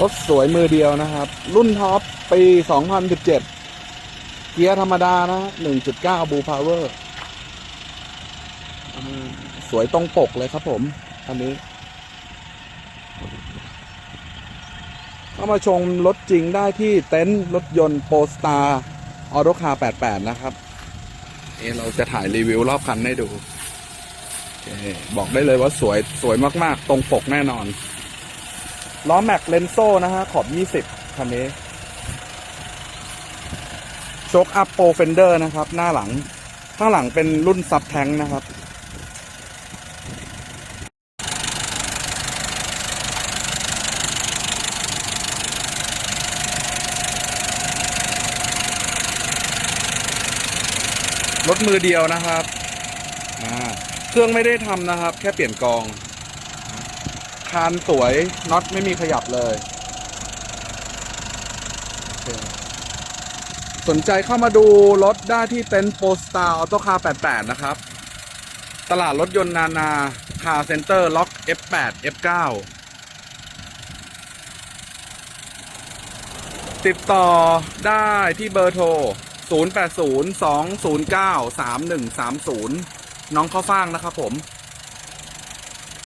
รถสวยมือเดียวนะครับ รุ่นท็อปปี 2017 เกียร์ธรรมดานะ 1.9 บูพาวเวอร์ สวยตรงปกเลยครับผมอันนี้เข้ามาชมรถจริงได้ที่เต็นท์รถยนต์โปสตาร์ออโตคาร์88 นะครับ เอเราจะถ่ายรีวิวรอบคันให้ดูอบอกได้เลยว่าสวยสวยมาก ๆ ตรงปกแน่นอน ล้อแม็กเลนโซนะฮะขอบ 20 คันนี้โชคอัพโปรเฟนเดอร์นะครับ หน้าหลัง ข้างหลังเป็นรุ่นซับแทงนะครับ รถมือเดียวนะครับ เครื่องไม่ได้ทำนะครับ แค่เปลี่ยนกอง คานสวยน็อตไม่มีขยับเลย สนใจเข้ามาดูรถได้ที่เต็นท์โปสตาร์ออโตคาร์88 นะครับ ตลาดรถยนต์นานาคาร์เซ็นเตอร์ล็อก F8 F9 ติดต่อได้ที่เบอร์โทร 0802093130 น้องข้าวฟ่างนะครับผม